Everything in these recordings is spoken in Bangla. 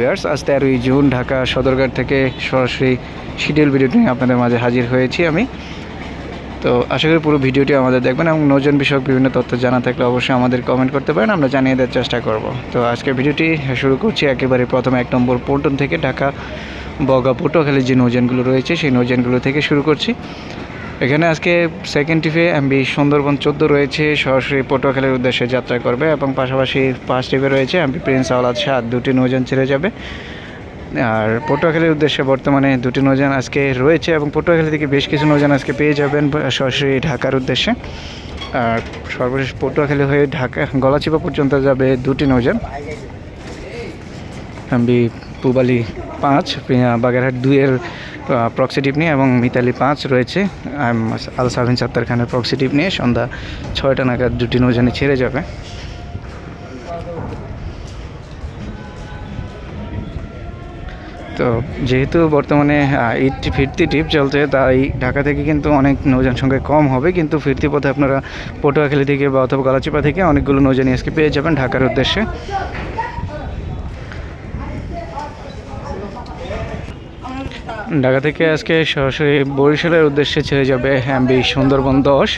ভিউয়ার্স আজ তেরোই জুন, ঢাকা সদরঘাট থেকে সরাসরি শিডিউল ভিডিওটি নিয়ে আপনাদের মাঝে হাজির হয়েছি আমি। তো আশা করি পুরো ভিডিওটি আমাদের দেখবেন এবং নজন বিষয়ক বিভিন্ন তথ্য জানা থাকলে অবশ্যই আমাদের কমেন্ট করতে পারেন, আমরা জানিয়ে দেওয়ার চেষ্টা করব। তো আজকের ভিডিওটি শুরু করছি একেবারে প্রথমে এক নম্বর পল্টন থেকে, ঢাকা বগা পটুয়াখালীর যে নৌজানগুলো রয়েছে, সেই নৌজানগুলো থেকে শুরু করছি। এখানে আজকে সেকেন্ড টিপে এমবি সুন্দরবন চোদ্দ রয়েছে। সরাসরি পটুয়াখালীর উদ্দেশ্যে যাত্রা করবে এবং পাশাপাশি ফার্স্ট টিপে রয়েছে। এমবি প্রিন্স আওলাদ সাত দুটি নৌযান ছেড়ে যাবে। আর পটুয়াখালীর উদ্দেশ্যে বর্তমানে দুটি নৌযান আজকে রয়েছে এবং পটুয়াখালী থেকে বেশ কিছু নৌযান আজকে পেয়ে যাবেন সরাসরি ঢাকার উদ্দেশ্যে। আর সর্বশেষ পটুয়াখালী হয়ে ঢাকা, গলাচিপা পর্যন্ত যাবে দুটি নৌযান। এমবি পুবালি পাঁচ বাগেরহাট দুইয়ের প্রক্সিটিভ নিয়ে এবং মিতালি পাঁচ রয়েছে। আল সাবিন সাত্তার খানের প্রক্সিটিভ নিয়ে সন্ধ্যা ছয়টা নাগাদ দুটি নৌজানি ছেড়ে যাবে। তো যেহেতু বর্তমানে ঈদ ফিরতি ট্রিপ চলছে, তাই ঢাকা থেকে কিন্তু অনেক নৌযান সংখ্যা কম হবে, কিন্তু ফিরতি পথে আপনারা পটুয়াখালী থেকে বা অথবা গলাচিপা থেকে অনেকগুলো নৌজানি আজকে পেয়ে যাবেন ঢাকার উদ্দেশ্যে। ঢাকা থেকে আজকে সরাসরি বরিশালের উদ্দেশ্যে ছেড়ে যাবে এমবি সুন্দরবন দশ।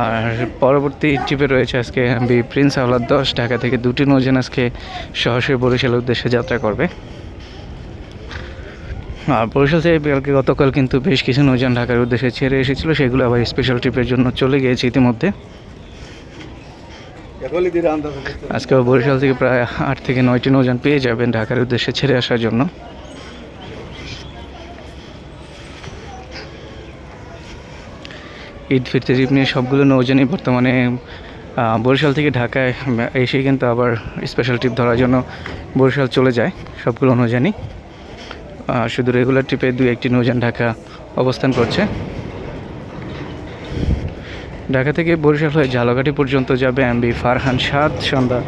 আর পরবর্তী ট্রিপে রয়েছে আজকে এমবি প্রিন্স আহ্লাদ দশ। ঢাকা থেকে দুটি নৌযান আজকে সরাসরি বরিশালের উদ্দেশ্যে যাত্রা করবে। আর বরিশাল থেকে কালকে গতকাল কিন্তু বেশ কিছু নৌযান ঢাকার উদ্দেশ্যে ছেড়ে এসেছিল, সেগুলো আবার স্পেশাল ট্রিপের জন্য চলে গিয়েছে ইতিমধ্যে। আজকে বরিশাল থেকে প্রায় আট থেকে নয়টি নৌযান পেয়ে যাবেন ঢাকার উদ্দেশ্যে ছেড়ে আসার জন্য। ঈদ ফিরতে ট্রিপ নিয়ে সবগুলো নৌযানই বর্তমানে বরিশাল থেকে ঢাকায় এসে কিন্তু আবার স্পেশাল ট্রিপ ধরার জন্য বরিশাল চলে যায় সবগুলো আহ, শুধু রেগুলার ট্রিপে দু একটি নৌযান ঢাকা অবস্থান করছে। ঢাকা থেকে বরিশাল হয়ে ঝালকাঠি পর্যন্ত যাবে এমবি ফারহান সাত সন্ধ্যা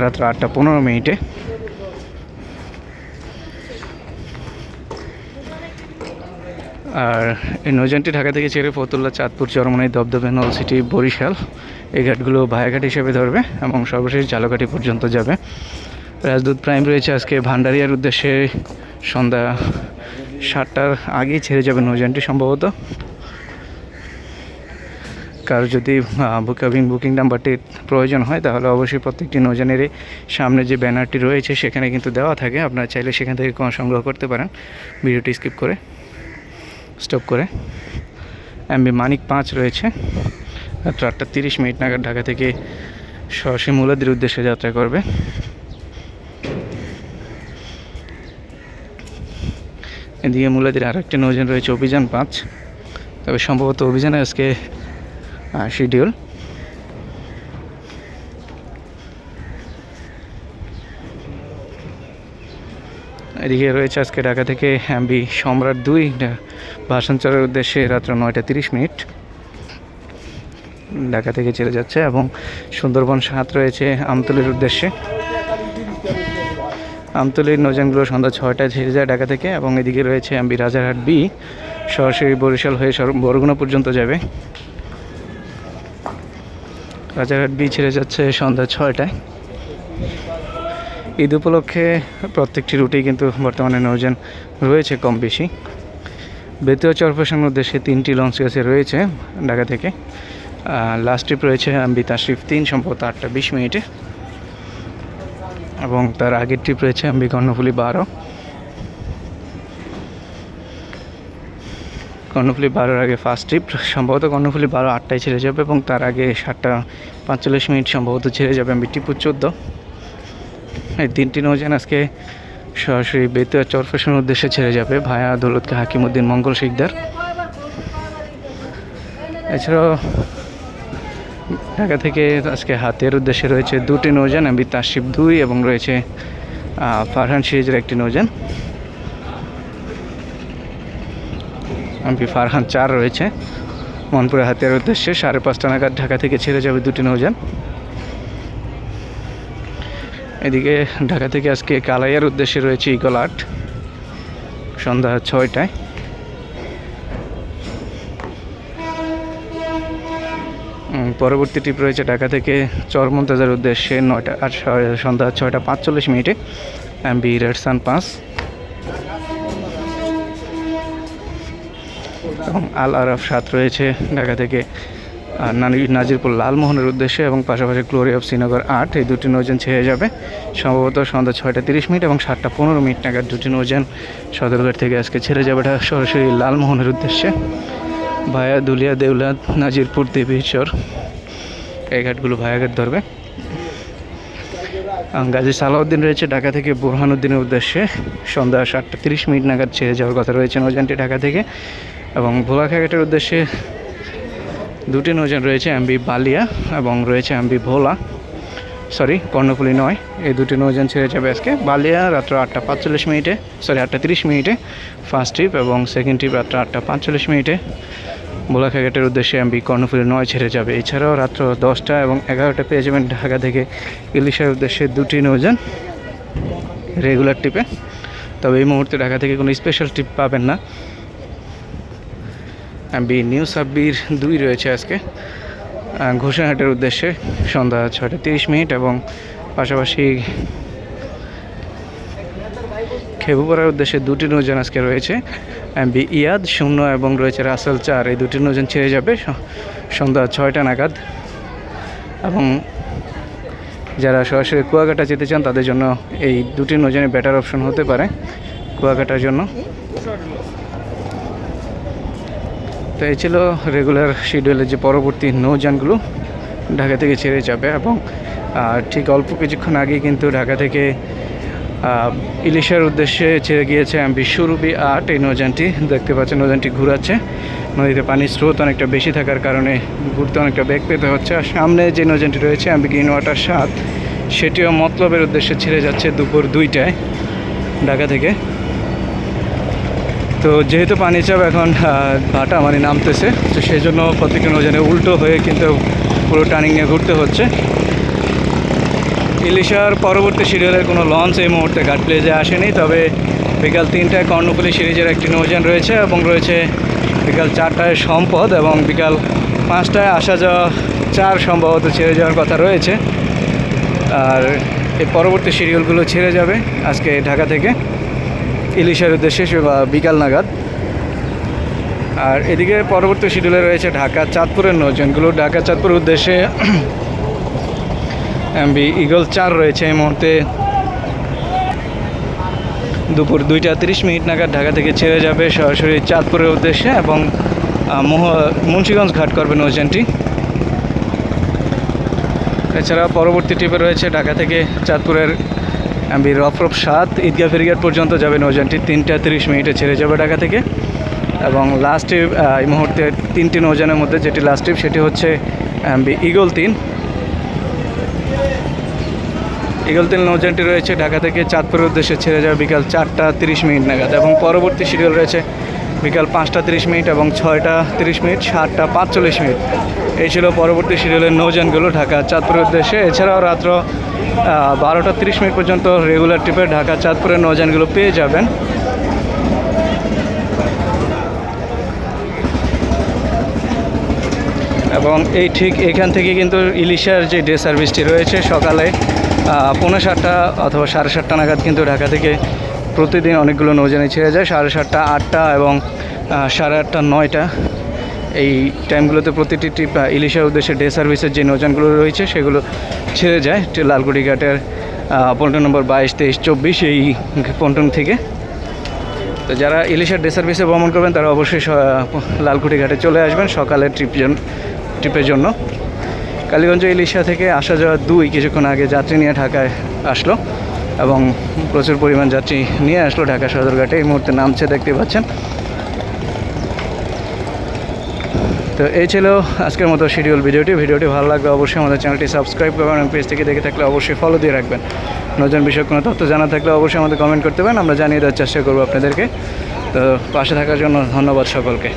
রাত্র আটটা পনেরো মিনিটে। আর এই নৌযানটি ঢাকা থেকে ছেড়ে ফতুল্লা, চাঁদপুর, চরমনাই দবদবে নল সিটি বরিশাল এই ঘাটগুলো ভায়াঘাট হিসেবে ধরবে এবং সর্বশেষ ঝালকাঠি পর্যন্ত যাবে। রাজদূত প্রাইম রয়েছে আজকে ভান্ডারিয়ার উদ্দেশ্যে। সন্ধ্যা সাতটার আগেই ছেড়ে যাবে নৌযানটি সম্ভবত। কার যদি বুকিং বুকিং নাম্বারটির প্রয়োজন হয়, তাহলে অবশ্যই প্রত্যেকটি নৌযানেরই সামনে যে ব্যানারটি রয়েছে, সেখানে কিন্তু দেওয়া থাকে। আপনারা চাইলে সেখান থেকে সংগ্রহ করতে পারেন। ভিডিওটি স্কিপ করে স্টপ করে। এমবি মানিক পাঁচ রয়েছে। রাত্র আটটা তিরিশ মিনিট নাগাদ ঢাকা থেকে সরাসরি মুলাদির উদ্দেশ্যে যাত্রা করবে। এদিকে মুলাদির আরও একটি নৌজন রয়েছে অভিযান পাঁচ। তবে সম্ভবত অভিযানে আজকে শিডিউল এদিকে রয়েছে আজকে ঢাকা থেকে এমবি সম্রাট দুই ভাষাঞ্চলের উদ্দেশ্যে রাত্র নয়টা তিরিশ মিনিট। ঢাকা থেকে ছেড়ে যাচ্ছে এবং সুন্দরবন সাত রয়েছে আমতলির উদ্দেশ্যে। আমতলির নৌযানগুলো সন্ধ্যা ছয়টায় ছেড়ে যায় ঢাকা থেকে এবং এদিকে রয়েছে এমবি রাজারহাট বি, সরাসরি বরিশাল হয়ে বরগুনা পর্যন্ত যাবে। রাজারহাট বি ছেড়ে যাচ্ছে সন্ধ্যা ছয়টায়। ঈদ উপলক্ষে প্রত্যেকটি রুটেই কিন্তু বর্তমানে নৌযান রয়েছে কম বেশি। বেতুয়া চরফেশনের উদ্দেশ্যে তিনটি লঞ্চ গেছে রয়েছে ঢাকা থেকে। লাস্ট ট্রিপ রয়েছে আম্বি তাশরিফ তিন, সম্ভবত আটটা বিশ মিনিটে। এবং তার আগের ট্রিপ রয়েছে আম্বি কর্ণফুলি বারো। কর্ণফুলি বারোর আগে ফার্স্ট ট্রিপ সম্ভবত কর্ণফুলি বারো আটটায় ছেড়ে যাবে এবং তার আগে সাতটা পাঁচচল্লিশ মিনিট সম্ভবত ছেড়ে যাবে আম্বি টিপু চোদ্দ। এই তিনটি নৌযান আজকে সরাসরি বেতুয়া চরফেশনের উদ্দেশ্যে ছেড়ে যাবে ভায়া দৌলতকে হাকিমুদ্দিন মঙ্গল শিকদার। এছাড়াও ঢাকা থেকে আজকে হাতের উদ্দেশ্যে রয়েছে দুটি নৌযান, এমবি তাসিফ দুই এবং রয়েছে ফারহান সিরিজের একটি নৌযান। এমপি ফারহান চার রয়েছে মনপুরে হাতিয়ার উদ্দেশ্যে, সাড়ে পাঁচটা নাগাদ ঢাকা থেকে ছেড়ে যাবে দুটি নৌযান। এদিকে ঢাকা থেকে আজকে কালাইয়ার উদ্দেশ্যে রয়েছে ইগল আট সন্ধ্যা ছয়টায়। পরবর্তী ট্রিপ রয়েছে ঢাকা থেকে চরমন্তাজার উদ্দেশ্যে নয়টা স- সন্ধ্যা ছয়টা পাঁচচল্লিশ মিনিটে এমবি রেডসান পাঁচ। এবং আল আরফ সাত রয়েছে ঢাকা থেকে নাজিরপুর লালমোহনের উদ্দেশ্যে এবং পাশাপাশি গ্লোরি অফ শ্রীনগর আট, এই দুটি নৌযান ছেড়ে যাবে। সম্ভবত সন্ধ্যা ছয়টা তিরিশ মিনিট এবং সাতটা পনেরো মিনিট নাগাদ দুটি নৌযান সদরঘাট থেকে আজকে ছেড়ে যাবে এটা সরাসরি লালমোহনের উদ্দেশ্যে। ভায়া দুলিয়া দেউলা নাজিরপুর দেবীশ্বর, এই ঘাটগুলো ভায়াঘাট ধরবে। গাজী সালাউদ্দিন রয়েছে ঢাকা থেকে বুরহানুদ্দিনের উদ্দেশ্যে। সন্ধ্যা সাতটা তিরিশ মিনিট নাগাদ ছেড়ে যাওয়ার কথা রয়েছে নৌযানটি ঢাকা থেকে। এবং ভোলাখাঘাটের উদ্দেশ্যে দুটি নৌযান রয়েছে, এমবি বালিয়া এবং রয়েছে এমবি ভোলা। সরি কর্ণফুলি নয়, এই দুটি নৌযান ছেড়ে যাবে আজকে। বালিয়া রাত্র আটটা পাঁচচল্লিশ মিনিটে সরি আটটা তিরিশ মিনিটে। ফার্স্ট ট্রিপ এবং সেকেন্ড ট্রিপ রাত্র আটটা পাঁচচল্লিশ মিনিটে। ভোলা ভোলাখাঘাটের উদ্দেশ্যে এমবি কর্ণফুলি নয় ছেড়ে যাবে। এছাড়াও রাত্র দশটা এবং এগারোটা পেয়ে যাবেন ঢাকা থেকে ইলিশের উদ্দেশ্যে দুটি নৌযান রেগুলার ট্রিপে তবে এই মুহূর্তে ঢাকা থেকে কোনো স্পেশাল ট্রিপ পাবেন না। বি নিউ সাব্বির দুই রয়েছে আজকে। ঘোষণাহাটের উদ্দেশ্যে সন্ধ্যা ছয়টা তিরিশ মিনিট এবং পাশাপাশি খেবুপাড়ার উদ্দেশ্যে দুটি নৌযান আজকে রয়েছে। বি ইয়াদ শূন্য এবং রয়েছে রাসেল চার। এই দুটি নৌযান ছেড়ে যাবে সন্ধ্যা ছয়টা নাগাদ। এবং যারা সরাসরি কুয়াকাটা যেতে চান, তাদের জন্য এই দুটি নৌযানে বেটার অপশন হতে পারে কুয়াকাটার জন্য। তো এই ছিল রেগুলার শিডিউলের যে পরবর্তী নৌযানগুলো ঢাকা থেকে ছেড়ে যাবে এবং ঠিক অল্প কিছুক্ষণ আগে কিন্তু ঢাকা থেকে ইলিশার উদ্দেশ্যে ছেড়ে গিয়েছে সুরুবি আট এই নৌযানটি দেখতে পাচ্ছেন, নৌযানটি ঘুরাচ্ছে। নদীতে পানির স্রোত অনেকটা বেশি থাকার কারণে ঘুরতে অনেকটা বেগ পেতে হচ্ছে। আর সামনে যে নৌযানটি রয়েছে, এমবি গ্রিন ওয়াটার সাত, সেটিও মতলবের উদ্দেশ্যে ছেড়ে যাচ্ছে দুপুর দুইটায় ঢাকা থেকে। তো যেহেতু পানি চাপ এখন ভাটা মানে নামতেছে, তো সেই জন্য প্রত্যেকটা নৌজানে উল্টো হয়ে কিন্তু পুরো টার্নিং নিয়ে ঘুরতে হচ্ছে। ইলিশার পরবর্তী শিডিউলের কোনো লঞ্চ এই মুহূর্তে ঘাট প্লেজে আসেনি, তবে বিকাল তিনটায় কর্ণফুলি সিরিজের একটি নৌযান রয়েছে এবং রয়েছে বিকাল চারটায় সম্পদ এবং বিকাল পাঁচটায় আসা যাওয়া চার সম্ভবত ছেড়ে যাওয়ার কথা রয়েছে। আর এই পরবর্তী সিরিয়ালগুলো ছেড়ে যাবে আজকে ঢাকা থেকে। ইলিশের উদ্দেশ্যে বিকাল নাগাদ। আর এদিকে পরবর্তী শিডিউলে রয়েছে ঢাকা চাঁদপুরের নৌযানগুলো ঢাকা চাঁদপুর উদ্দেশ্যে এমবি ইগল চার রয়েছে এই মুহূর্তে। দুপুর দুইটা তিরিশ মিনিট নাগাদ ঢাকা থেকে ছেড়ে যাবে সরাসরি চাঁদপুরের উদ্দেশ্যে এবং মোহ, মুন্সিগঞ্জ ঘাট করবে নৌযানটি। এছাড়া পরবর্তী ট্রিপে রয়েছে ঢাকা থেকে চাঁদপুরের এমবি রফরফ সাত, ঈদগাহ ফেরিঘাট পর্যন্ত যাবে নৌযানটি। তিনটা তিরিশ মিনিটে ছেড়ে যাবে ঢাকা থেকে। এবং লাস্ট ট্রিপ এই মুহূর্তে তিনটি নৌযানের মধ্যে যেটি লাস্ট ট্রিপ সেটি হচ্ছে ইগল তিন। ইগল তিন নৌযানটি রয়েছে ঢাকা থেকে চাঁদপুরের উদ্দেশ্যে ছেড়ে যাবে বিকাল চারটা তিরিশ মিনিট নাগাদ। এবং পরবর্তী শিডিউল রয়েছে বিকাল পাঁচটা তিরিশ মিনিট এবং ছয়টা তিরিশ মিনিট, সাতটা পাঁচচল্লিশ মিনিট। এই ছিল পরবর্তী শিডিউলের নৌযানগুলো ঢাকা চাঁদপুরের উদ্দেশ্যে। এছাড়াও রাত্র বারোটা তিরিশ মিনিট পর্যন্ত রেগুলার ট্রিপে ঢাকা চাঁদপুরের নৌযানগুলো পেয়ে যাবেন। এবং এই ঠিক এখান থেকে কিন্তু ইলিশার যে ডে সার্ভিসটি রয়েছে সকালে পৌনে সাতটা অথবা সাড়ে সাতটা নাগাদ কিন্তু ঢাকা থেকে প্রতিদিন অনেকগুলো নৌজানে ছেড়ে যায়। সাড়ে সাতটা, আটটা এবং সাড়ে আটটা, নয়টা এই টাইমগুলোতে প্রতিটি ট্রিপ ইলিশার উদ্দেশ্যে ডে সার্ভিসের যে নৌজানগুলো রয়েছে, সেগুলো ছেড়ে যায়। লালকুটি ঘাটের পন্টন নম্বর, বাইশ, তেইশ, চব্বিশ, এই পন্টন থেকে। তো যারা ইলিশের ডে সার্ভিসে ভ্রমণ করবেন, তারা অবশ্যই লালকুটি ঘাটে চলে আসবেন সকালের ট্রিপ ট্রিপের জন্য। কালীগঞ্জ ইলিশা থেকে আসা যাওয়া দুই কিছুক্ষণ আগে যাত্রী নিয়ে ঢাকায় আসলো এবং প্রচুর পরিমাণ যাত্রী নিয়ে আসলো ঢাকা সদরঘাটে। এই মুহূর্তে নামছে, দেখতে পাচ্ছেন। তো এই ছিল আজকের মতো শিডিউল ভিডিওটি। ভিডিওটি ভালো লাগবে অবশ্যই আমাদের চ্যানেলটি সাবস্ক্রাইব করবেন এবং পেজ থেকে দেখে থাকলে অবশ্যই ফলো দিয়ে রাখবেন। নতুন বিষয়ে কোনো তথ্য জানা থাকলে অবশ্যই আমাদের কমেন্ট করতে পারেন। আমরা জানিয়ে দেওয়ার চেষ্টা করব আপনাদেরকে। তো পাশে থাকার জন্য ধন্যবাদ সকলকে।